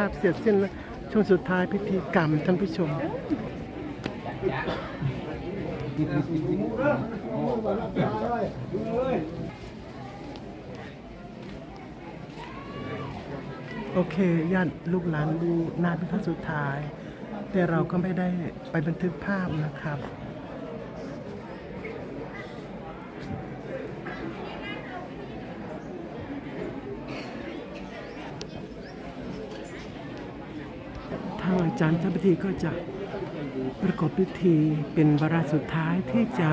ภาพเสร็จสิ้นแล้วช่วงสุดท้ายพิธีกรรมท่านผู้ชม โอเคญาติลูกหลานดูน้าเป็นครั้งสุดท้าย แต่เราก็ไม่ได้ไปบันทึกภาพนะครับ ทาง อาจารย์เจ้าพิธีก็จะประกอบพิธีเป็นวาระสุดท้ายที่จะ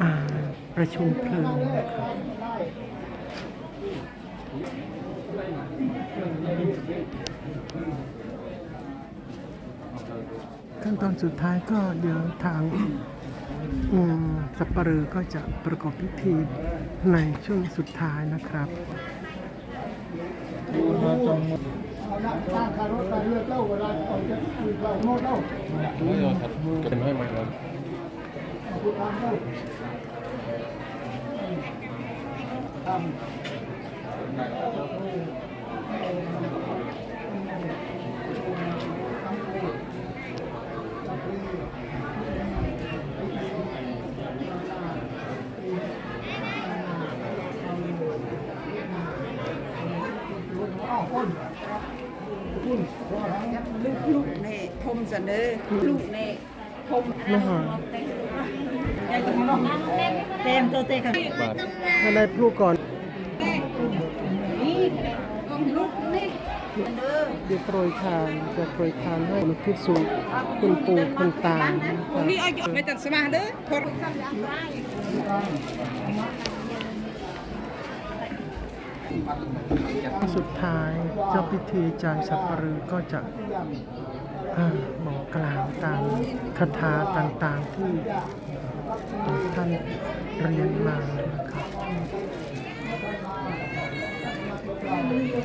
อ่าประชุมเพลิงนะครับขั้นตอนสุดท้ายก็เดี๋ยวทางสับปะเรอก็จะประกอบพิธีในช่วงสุดท้ายนะครับ เป็นให้ไหมครับ ลูกๆในพรมเสนอลูกในพรมนะฮะเต็มตัวเต็มค่ะบาได้พลูกก่อนนี่ลูกนี่เดี๋ยวโปรยทานจะโปรยทานให้อุทิศส่วนคุณปู่คุณตานะครับนี่เอาไปตัดสมาเด้อ สุดท้ายเจ้าพิธีจารย์สับปรือก็จะบอกกล่าวตามคาถาต่างๆที่ท่านเรียนมานะครับเอามือเด็ด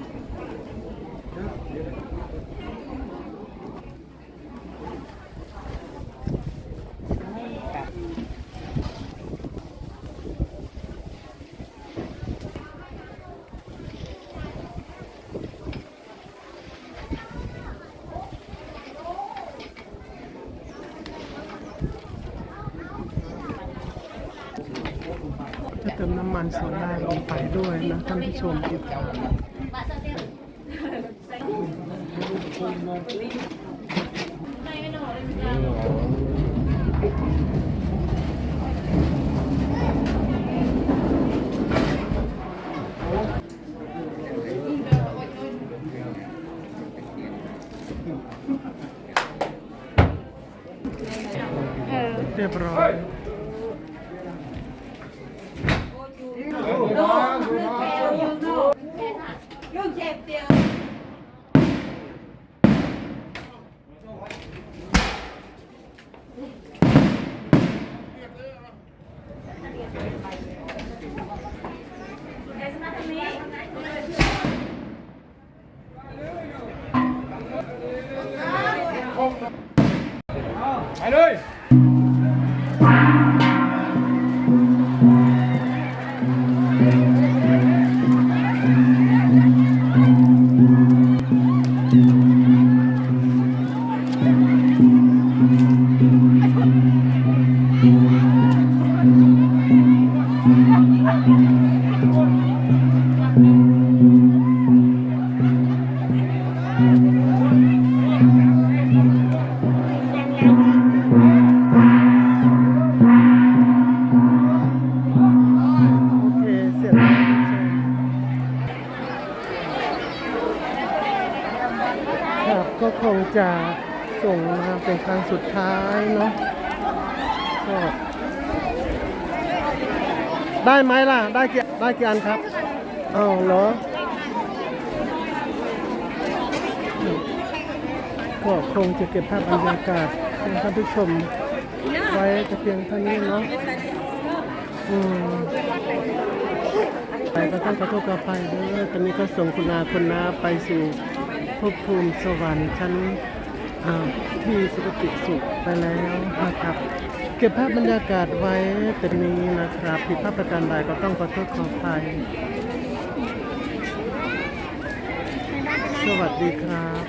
จะเติมน้ำมันโซดาลงไปด้วยนะท่านผู้ชมเรียบร้อย คงจะส่งมาเป็นครั้งสุดท้ายเนาะก็ได้ไหมล่ะ ได้กี่ได้กี่อันครับอ้าวเหรอก็คงจะเก็บภาพบรรยากาศให้ท่านผู้ชมไว้แต่เพียงเท่านี้เนาะอืมไปก็ต้องขอโทษขออภัยด้วยตอนนี้ก็ส่งคุณอาคุณนาไปสู่ ภพภูมิสวรรค์ชั้นอ่าที่สุขติสุขไปแล้วนะครับ เก็บภาพบรรยากาศไว้เป็นนี้นะครับผิดพลาดประการใดก็ต้องขอโทษขออภัยสวัสดีครับ